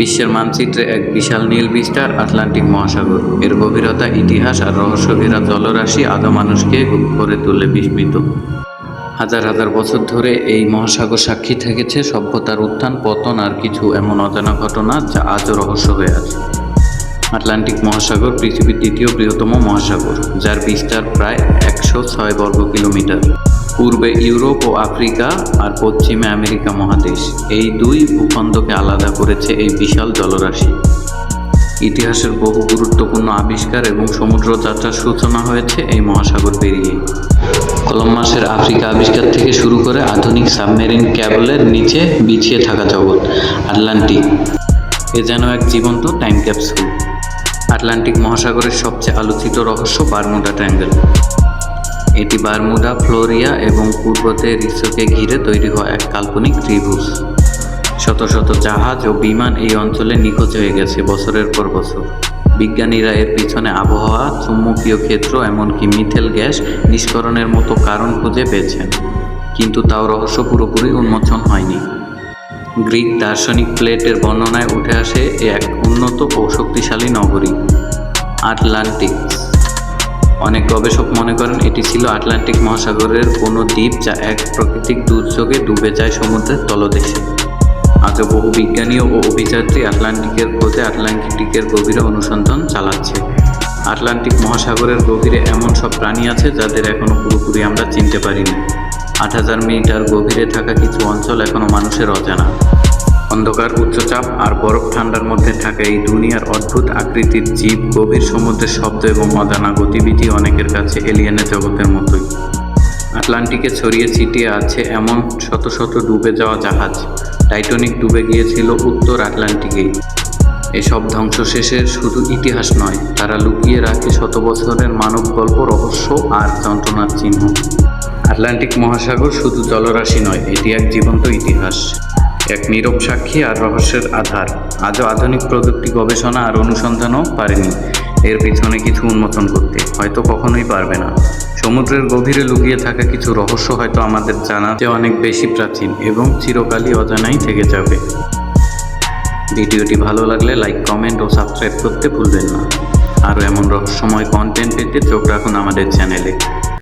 বিশ্বের মানচিত্রে এক বিশাল নীল বিস্তার, আটলান্টিক মহাসাগর। এর গভীরতা, ইতিহাস আর রহস্য ঘেরা জলরাশি আদৌ মানুষকে করে তোলে বিস্মিত। হাজার হাজার বছর ধরে এই মহাসাগর সাক্ষী থেকেছে সভ্যতার উত্থান, পতন আর কিছু এমন অজানা ঘটনা যা আজও রহস্য হয়ে আছে। আটলান্টিক মহাসাগর পৃথিবীর দ্বিতীয় বৃহত্তম মহাসাগর, যার বিস্তার প্রায় একশো ছয় বর্গ কিলোমিটার পূর্বে ইউরোপ ও আফ্রিকা আর পশ্চিমে আমেরিকা মহাদেশ। এই দুই ভূখণ্ডকে আলাদা করেছে এই বিশাল জলরাশি। ইতিহাসের বহু গুরুত্বপূর্ণ আবিষ্কার এবং সমুদ্র যাত্রার সূচনা হয়েছে এই মহাসাগর পেরিয়ে। কলম্বাসের আফ্রিকা আবিষ্কার থেকে শুরু করে আধুনিক সাবমেরিন ক্যাবলের নিচে বিছিয়ে থাকা জগৎ, আটলান্টিক। এ যেন এক জীবন্ত টাইম ক্যাপসুল। আটলান্টিক মহাসাগরের সবচেয়ে আলোচিত রহস্য বারমুডা ট্যাঙ্গেল এটি বারমুডা, ফ্লোরিয়া এবং পূর্বতে রিসোকে ঘিরে তৈরি হওয়া এক কাল্পনিক ত্রিভুজ। শত শত জাহাজ ও বিমান এই অঞ্চলে নিখোঁজ হয়ে গেছে বছরের পর বছর। বিজ্ঞানীরা এর পিছনে আবহাওয়া, চুম্বকীয় ক্ষেত্র এমনকি মিথেল গ্যাস নিষ্করণের মতো কারণ খুঁজে পেয়েছেন। কিন্তু তাও রহস্য পুরোপুরি উন্মোচন হয়নি। গ্রিক দার্শনিক প্লেটের বর্ণনায় উঠে আসে এক উন্নত ও শক্তিশালী নগরী আটলান্টিক অনেক গবেষক মনে করেন এটি ছিল আটলান্টিক মহাসাগরের কোনো দ্বীপ যা এক প্রাকৃতিক দুর্যোগে ডুবে যায় সমুদ্রের তলদেশে। আজও বহু বিজ্ঞানী ও অভিযাত্রী আটলান্টিকের খোঁজে আটলান্টিকের গভীরে অনুসন্ধান চালাচ্ছে। আটলান্টিক মহাসাগরের গভীরে এমন সব প্রাণী আছে যাদের এখনও পুরোপুরি আমরা চিনতে পারিনি। আট হাজার মিটার গভীরে থাকা কিছু অঞ্চল এখনও মানুষের অজানা। অন্ধকার উচ্চচাপ আর বরফ ঠান্ডার মধ্যে থাকা এই দুনিয়ার অদ্ভুত আকৃতির জীব, গভীর সমুদ্রের শব্দ এবং অজানা গতিবিধি অনেকের কাছে এলিয়েনের জগতের মতোই। আটলান্টিকে ছড়িয়ে ছিটিয়ে আছে এমন শত শত ডুবে যাওয়া জাহাজ। টাইটনিক ডুবে গিয়েছিল উত্তর আটলান্টিকেই। এসব ধ্বংসশেষের শুধু ইতিহাস নয়, তারা লুকিয়ে রাখে শত বছরের মানব গল্প, রহস্য আর যন্ত্রণার চিহ্ন। আটলান্টিক মহাসাগর শুধু জলরাশি নয়, এটি এক জীবন্ত ইতিহাস। এক নীরব সাক্ষী আর রহস্যের আধার। আজও আধুনিক প্রযুক্তি গবেষণা আর অনুসন্ধানও পারেনি। এর পিছনে কিছু উন্মোচন করতে। হয়তো কখনোই পারবে না। সমুদ্রের গভীরে লুকিয়ে থাকা কিছু রহস্য হয়তো আমাদের জানাতে অনেক বেশি প্রাচীন এবং চিরকালই অজানাই থেকে যাবে। ভিডিওটি ভালো লাগলে লাইক, কমেন্ট ও সাবস্ক্রাইব করতে ভুলবেন না। আরও এমন রহস্যময় কন্টেন্ট পেতে চোখ রাখুন আমাদের চ্যানেলে।